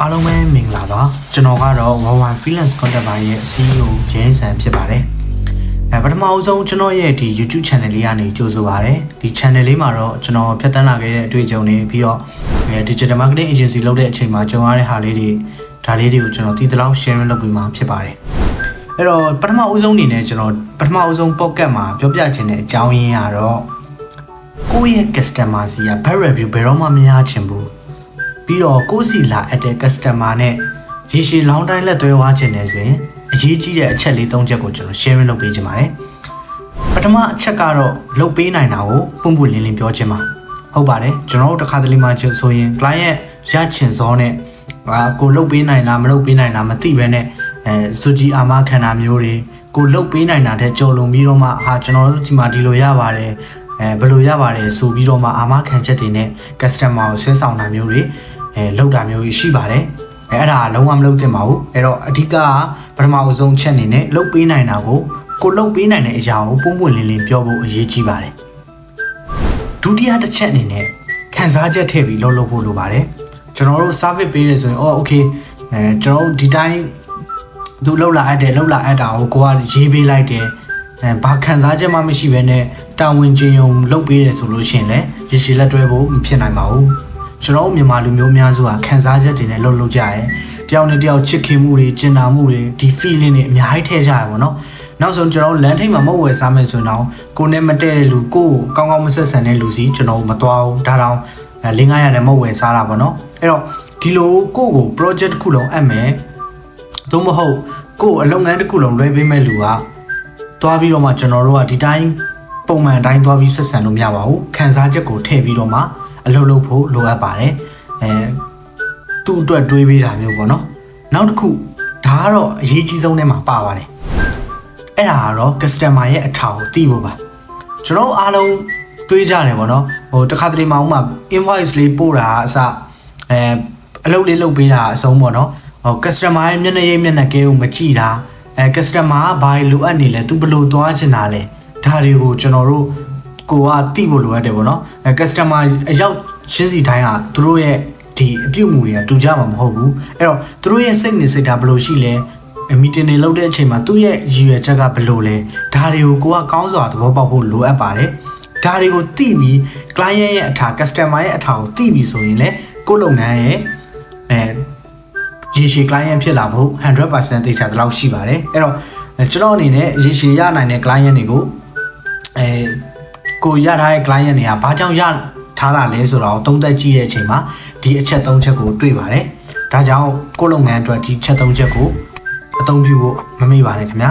အားလုံးပဲမင်္ဂလာပါကျွန်တော်ကတော့ Wawan Freelance Content ပိုင်းရဲ့ CEO ရင်းစံဖြစ်ပါတယ်အဲပထမအဆုံးကျွန်တော်ရဲ့ဒီ YouTube channel လေးကနေကြိုဆိုပါရစေဒီ channel လေးမှာတော့ကျွန်တော်ဖြတ်တန်းလာခဲ့တဲ့အတွေ့အကြုံတွေပြီးတော့အဲ digital marketing agency လုပ်တဲ့အချိန်မှာကြုံရတဲ့ဟာလေးတွေဒါလေးတွေကိုကျွန်တော်တည်တလောက် sharing လုပ်ပြီးမှဖြစ်ပါတယ်အဲ့တော့ပထမအဆုံးအနေနဲ့ကျွန်တော်ပထမအဆုံး pocket မှာပြောပြချင်တဲ့အကြောင်းရင်းကတော့ကိုယ့်ရဲ့ customer စီက bad review ဘယ်တော့မှမရချင်ဘူး ပြီးတော့ကိုယ့်စီလာအပ်တဲ့ customer နဲ့ရေရှည်လောင်းတိုင်းလက်သွဲသွားခြင်းနဲ့ဆိုရင်အရေးကြီးတဲ့အချက်လေး၃ချက်ကိုကျွန်တော် sharing လုပ်ပေးချင်ပါတယ်။ပထမအချက်ကတော့လုပ်ပေးနိုင်တာကိုပုံပွင့်လင်းလင်းပြောချင်ပါဟုတ်ပါတယ်ကျွန်တော်တို့တစ်ခါတလေမှဆိုရင် client ရချင်စောနဲ့အာကိုလုပ်ပေးနိုင်လားမလုပ်ပေးနိုင်လားမသိဘဲနဲ့အဲစူဂျီအာမခံတာမျိုးတွေကိုလုပ်ပေးနိုင်တာတဲ့ကြော်လွန်ပြီးတော့မှဟာကျွန်တော်တို့ဒီမှာဒီလိုရပါတယ်အဲဘယ်လိုရပါတယ်ဆိုပြီးတော့မှအာမခံချက်တွေနဲ့ customer ကိုဆွဲဆောင်တာမျိုးတွေ အဲလောက်တာမျိုးကြီးရှိပါတယ်အဲအဲ့ဒါကလုံးဝမလုပ်သင့်ပါဘူးအဲ့တော့အဓိကကပထမအဆုံးချက်အနေနဲ့လုပ်ပေးနိုင်တာကိုကိုလုပ်ပေးနိုင်တဲ့အရာကိုပုံပွင့်လင်းလင်းပြောဖို့အရေးကြီးပါတယ်ဒုတိယတစ်ချက်အနေနဲ့ခံစားချက်ထည့်ပြီးလုပ်လုပ်ဖို့လိုပါတယ်ကျွန်တော်တို့ service ပေးတယ်ဆိုရင်အော် okay အဲကျွန်တော်တို့ဒီတိုင်းသူလှုပ်လာအပ်တယ်လှုပ်လာအပ်တာကိုကိုကရေးပေးလိုက်တယ်အဲဘာခံစားချက်မှမရှိဘဲနဲ့တာဝန်ကျင်ုံလှုပ်ပေးတယ်ဆိုလို့ရှိရင်လည်းရရှိလက်တွဲဖို့မဖြစ်နိုင်ပါဘူး ကျွန်တော်တို့မြန်မာလူမျိုးများစုကခံစားချက်တွေနဲ့လှုပ်လှုပ်ကြရဲတယောက်နဲ့တယောက်ချစ်ခင်မှုတွေကျင်နာမှုတွေဒီ feeling တွေအများကြီးထည့်ကြရပါတော့နောက်ဆုံးကျွန်တော်တို့လမ်းထိပ်မှာမဟုတ်ဝယ်စားမယ်ဆိုတော့ကိုနဲ့မတည့်တဲ့လူကိုကိုကောင်းကောင်းမဆက်ဆံတဲ့လူစီကျွန်တော်မသွားဘူးဒါတောင်လင်း900နဲ့မဟုတ်ဝယ်စားတာပေါ့နော်အဲ့တော့ဒီလိုကိုကို project တစ်ခုလုံးအပ်မယ်သို့မဟုတ်ကို့အလုပ်ငန်းတစ်ခုလုံးလွှဲပေးမဲ့လူကသွားပြီးတော့မှကျွန်တော်တို့ကဒီတိုင်းပုံမှန်တိုင်းသွားပြီးဆက်ဆံလို့မရပါဘူးခန်းစားချက်ကိုထည့်ပြီးတော့မှ အလုပ်လုပ်ဖို့လိုအပ်ပါတယ်အဲသူ့အတွက်တွေးပေးတာမျိုးပေါ့နော်နောက်တစ်ခုဒါကတော့အရေးကြီးဆုံးထဲမှာပါပါတယ်အဲ့ဒါကတော့ customer ရဲ့အထာကိုသိဖို့ပါကျွန်တော်အားလုံးတွေးကြတယ်ပေါ့နော်ဟိုတစ်ခါတလေမှဥမာ invoice လေးပို့တာအစအဲအလုပ်လေးလုပ်ပေးတာအဆုံးပေါ့နော်ဟို customer ရဲ့မျက်နှာရိပ်မျက်နှာကဲကိုမကြည့်တာအဲ customer ကဘာလိုအပ်နေလဲသူဘယ်လိုသွားချင်တာလဲဒါတွေကိုကျွန်တော်တို့ ကိုကတိဖို့လိုအပ်တယ်ပေါ့နော်အဲ customer အရောက်ရှင်းစီတိုင်းကသူတို့ရဲ့ဒီအပြုတ်မှုတွေကတူကြမှာမဟုတ်ဘူးအဲ့တော့သူတို့ရဲ့စိတ်နေစိတ်ဓာတ်ဘယ်လိုရှိလဲမီတင်တွေလုပ်တဲ့အချိန်မှာသူ့ရဲ့ရည်ရွယ်ချက်ကဘယ်လိုလဲဒါတွေကိုကိုကကောင်းစွာသဘောပေါက်ဖို့လိုအပ်ပါတယ်ဒါတွေကိုသိပြီး client ရဲ့အထာ customer ရဲ့အထာကိုသိပြီးဆိုရင်လည်းကိုယ့်လုပ်ငန်းရဲ့အဲရေရှည် client ဖြစ်လာဖို့100%သိချာတလောက်ရှိပါတယ်အဲ့တော့ကျွန်တော်အနေနဲ့ရေရှည်ရနိုင်တဲ့ client တွေကိုအဲ ကိုရထားတဲ့ client တွေကဘာကြောင့်ရထားတာလဲဆိုတော့သုံးသက်ကြည့်တဲ့အချိန်မှာဒီအချက်၃ချက်ကိုတွေ့ပါတယ်ဒါကြောင့်ကိုယ့်လုပ်ငန်းအတွက်ဒီချက်၃ချက်ကိုအသုံးပြုဖို့မမေ့ပါနဲ့ခင်ဗျာ